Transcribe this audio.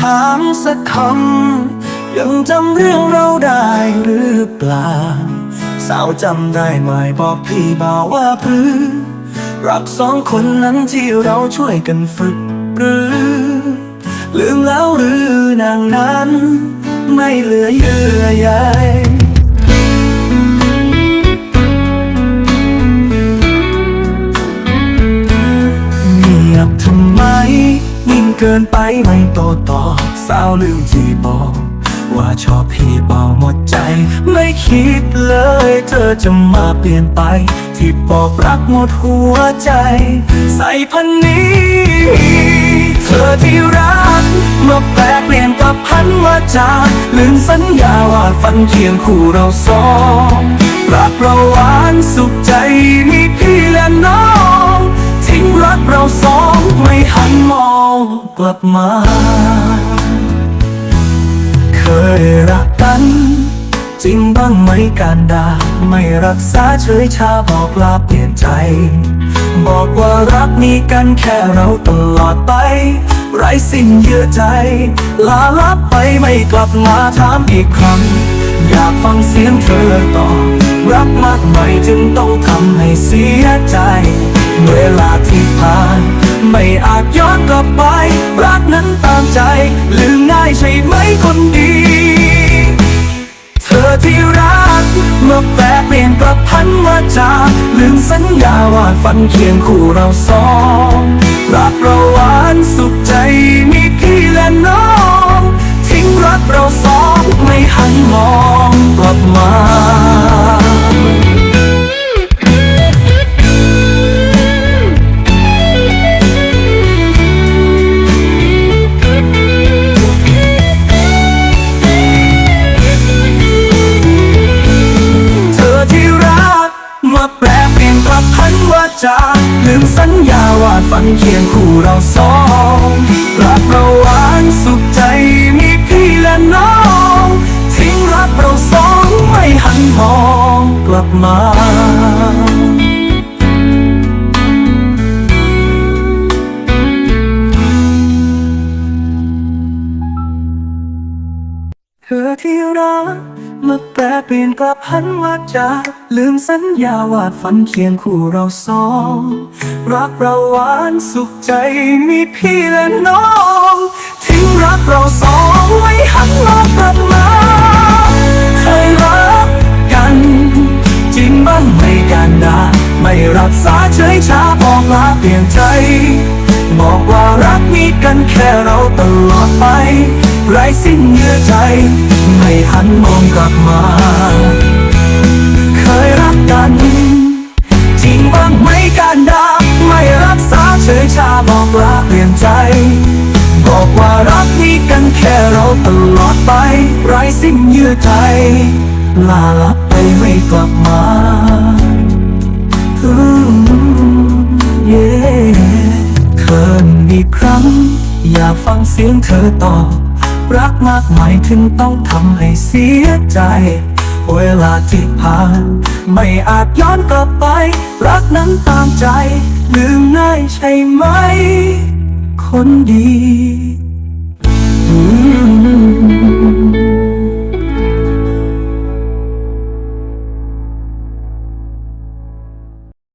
ถามสักคำยังจำเรื่องเราได้หรือเปล่า สาวจำได้ไหมบอกพี่บ่าวว่าพรือรักสองคนนั้นที่เราช่วยกันฝึกหรือ ลืมแล้วหรือนางนั้น ไม่เหลือเยื่อใย เกินไปไม่โตตอบสาวลืมที่บอก ว่าชอบพี่เบาหมดใจ ไม่คิดเลย เธอจะมาเปลี่ยนไป ที่บอกรักหมดหัวใจ ใส่พันนี้ เธอที่รักเมื่อแปลเปลี่ยนกับพันว่าจาลืมสัญญาว่าฝันเคียงคู่เราสองรักเราหวานสุขใจมีพี่และน้อง ทิ้งรักเราสองไม่หันมอง กลับมา เคยรักกัน จริงบ้างไหมการด่าไม่รักษาเฉยชาบอกลาเปลี่ยนใจ บอกว่ารักมีกันแค่เราตลอดไป ไร้สิ้นเยื่อใจ ลาลับไปไม่กลับมาถามอีกครั้ง อยากฟังเสียงเธอตอบรักมากไหมถึงต้องทำให้เสียใจ เวลาที่ผ่าน ไม่อาจย้อนกลับไป รักนั้นตามใจ ลืมง่ายใช่ไหมคนดี เธอที่รัก เมื่อแปลเปลี่ยนกลับพันว่าจาลืมสัญญาว่าฝันเคียงคู่เราสอง รักเราหวานสุขใจมีพี่และน้องทิ้ง กลับพันว่าจาลืมสัญญาว่าฝันเคียงคู่เราสองรักเราหวานสุขใจมีพี่และน้อง ทิ้งรักเราสองไม่หันมองกลับมาเธอที่รักเมื่อแปลเปลี่ยนกลับหันว่าจา ลืมสัญญาว่าฝันเคียงคู่เราสอง รักเราหวานสุขใจมีพี่และน้อง ทิ้งรักเราสองไว้หันมากลับมาเคยรักกัน จริงบ้างไม่กันดาไม่รักษาเฉยชาบอกลาเปลี่ยนใจ บอกว่ารักมีกันแค่เราตลอดไปไร้สิ้นเยื่อใจ ไม่หันมองกลับมา ยรักกัน จริงบ้างไหมการดาไม่รักษาเฉยชาบอกลาเปลี่ยนใจ บอกว่ารักมีกันแค่เราตลอดไป ไร้สิ้นเยื่อใจ ลาลับไปไม่กลับมาอืมเย่เคินอีกครั้ง อยากฟังเสียงเธอตอบรักมากหมถึงต้องทำให้เสียใจ เวลาที่ผ่าน ไม่อาจย้อนกลับไป รักนั้นตามใจ ลืมง่ายใช่ไหม คนดี